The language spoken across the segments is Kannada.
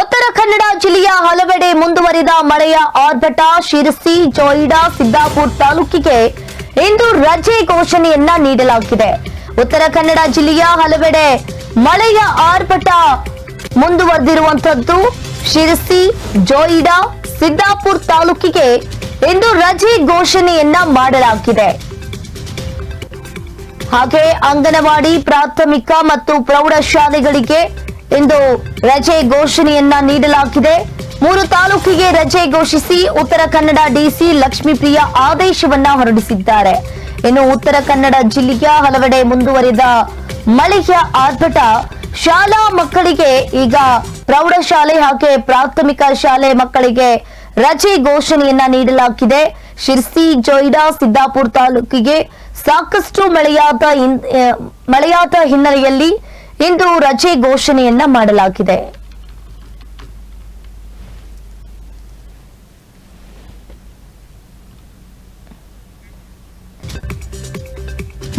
ಉತ್ತರ ಕನ್ನಡ ಜಿಲ್ಲೆಯ ಹಲವೆಡೆ ಮುಂದುವರಿದ ಮಳೆಯ ಆರ್ಭಟ ಶಿರಸಿ ಜೋಯಿಡಾ, ಸಿದ್ದಾಪುರ ತಾಲೂಕಿಗೆ ಇಂದು ರಜೆ ಘೋಷಣೆಯನ್ನ ನೀಡಲಾಗಿದೆ. ಉತ್ತರ ಕನ್ನಡ ಜಿಲ್ಲೆಯ ಹಲವೆಡೆ ಮಳೆಯ ಆರ್ಭಟ ಮುಂದುವರೆದಿರುವಂತದ್ದು. ಶಿರಸಿ ಜೋಯಿಡಾ, ಸಿದ್ದಾಪುರ ತಾಲೂಕಿಗೆ ಇಂದು ರಜೆ ಘೋಷಣೆಯನ್ನ ಮಾಡಲಾಗಿದೆ. ಹಾಗೆ ಅಂಗನವಾಡಿ ಪ್ರಾಥಮಿಕ ಮತ್ತು ಪ್ರೌಢಶಾಲೆಗಳಿಗೆ ಇಂದು ರಜೆ ಘೋಷಣೆಯನ್ನ ನೀಡಲಾಗಿದೆ. ಮೂರು ತಾಲೂಕಿಗೆ ರಜೆ ಘೋಷಿಸಿ ಉತ್ತರ ಕನ್ನಡ ಡಿಸಿ ಲಕ್ಷ್ಮೀಪ್ರಿಯ ಆದೇಶವನ್ನ ಹೊರಡಿಸಿದ್ದಾರೆ. ಇನ್ನು ಉತ್ತರ ಕನ್ನಡ ಜಿಲ್ಲೆಯ ಹಲವೆಡೆ ಮುಂದುವರಿದ ಮಳೆಯ ಆರ್ಭಟ. ಶಾಲಾ ಮಕ್ಕಳಿಗೆ ಈಗ ಪ್ರೌಢಶಾಲೆ ಹಾಗೆ ಪ್ರಾಥಮಿಕ ಶಾಲೆ ಮಕ್ಕಳಿಗೆ ರಜೆ ಘೋಷಣೆಯನ್ನ ನೀಡಲಾಗಿದೆ. ಶಿರ್ಸಿ, ಜೊಯ್ಡಾ, ಸಿದ್ದಾಪುರ ತಾಲೂಕಿಗೆ ಸಾಕಷ್ಟು ಮಳೆಯಾದ ಮಳೆಯಾದ ಹಿನ್ನೆಲೆಯಲ್ಲಿ ಇಂದು ರಜೆ ಘೋಷಣೆಯನ್ನ ಮಾಡಲಾಗಿದೆ.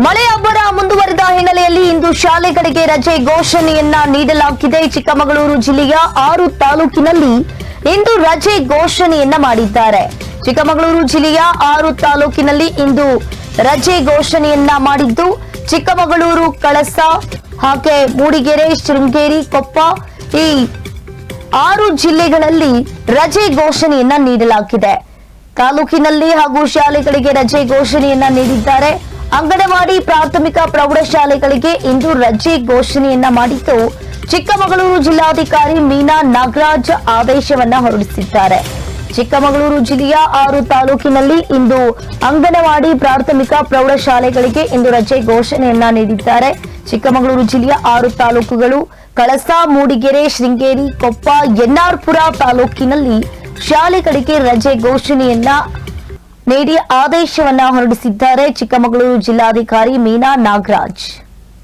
ಮಳೆ ಅಬ್ಬರ ಮುಂದುವರೆದ ಹಿನ್ನೆಲೆಯಲ್ಲಿ ಇಂದು ಶಾಲೆಗಳಿಗೆ ರಜೆ ಘೋಷಣೆಯನ್ನ ನೀಡಲಾಗಿದೆ. ಚಿಕ್ಕಮಗಳೂರು ಜಿಲ್ಲೆಯ ಆರು ತಾಲೂಕಿನಲ್ಲಿ ಇಂದು ರಜೆ ಘೋಷಣೆಯನ್ನ ಮಾಡಿದ್ದಾರೆ. ಚಿಕ್ಕಮಗಳೂರು ಜಿಲ್ಲೆಯ ಆರು ತಾಲೂಕಿನಲ್ಲಿ ಇಂದು ರಜೆ ಘೋಷಣೆಯನ್ನ ಮಾಡಿದ್ದು ಚಿಕ್ಕಮಗಳೂರು, ಕಳಸ, ಹಾಗೆ ಮೂಡಿಗೆರೆ, ಶೃಂಗೇರಿ, ಕೊಪ್ಪ ಈ ಆರು ಜಿಲ್ಲೆಗಳಲ್ಲಿ ರಜೆ ಘೋಷಣೆಯನ್ನ ನೀಡಲಾಗಿದೆ. ತಾಲೂಕಿನಲ್ಲಿ ಹಾಗೂ ಶಾಲೆಗಳಿಗೆ ರಜೆ ಘೋಷಣೆಯನ್ನ ನೀಡಿದ್ದಾರೆ. ಅಂಗನವಾಡಿ, ಪ್ರಾಥಮಿಕ, ಪ್ರೌಢಶಾಲೆಗಳಿಗೆ ಇಂದು ರಜೆ ಘೋಷಣೆಯನ್ನ ಮಾಡಿದ್ದು ಚಿಕ್ಕಮಗಳೂರು ಜಿಲ್ಲಾಧಿಕಾರಿ ಮೀನಾ ನಾಗರಾಜ್ ಆದೇಶವನ್ನ ಹೊರಡಿಸಿದ್ದಾರೆ. ಚಿಕ್ಕಮಗಳೂರು ಜಿಲ್ಲೆಯ ಆರು ತಾಲೂಕಿನಲ್ಲಿ ಇಂದು ಅಂಗನವಾಡಿ ಪ್ರಾಥಮಿಕ ಪ್ರೌಢಶಾಲೆಗಳಿಗೆ ಇಂದು ರಜೆ ಘೋಷಣೆಯನ್ನ ನೀಡಿದ್ದಾರೆ. ಚಿಕ್ಕಮಗಳೂರು ಜಿಲ್ಲೆಯ ಆರು ತಾಲೂಕುಗಳು ಕಳಸಾ, ಮೂಡಿಗೆರೆ, ಶೃಂಗೇರಿ, ಕೊಪ್ಪ ಎನ್ಆರ್ಪುರ ತಾಲೂಕಿನಲ್ಲಿ ಶಾಲೆಗಳಿಗೆ ರಜೆ ಘೋಷಣೆಯನ್ನ ನೀಡಿ ಆದೇಶವನ್ನ ಹೊರಡಿಸಿದ್ದಾರೆ. ಚಿಕ್ಕಮಗಳೂರು ಜಿಲ್ಲಾಧಿಕಾರಿ ಮೀನಾ ನಾಗರಾಜ್.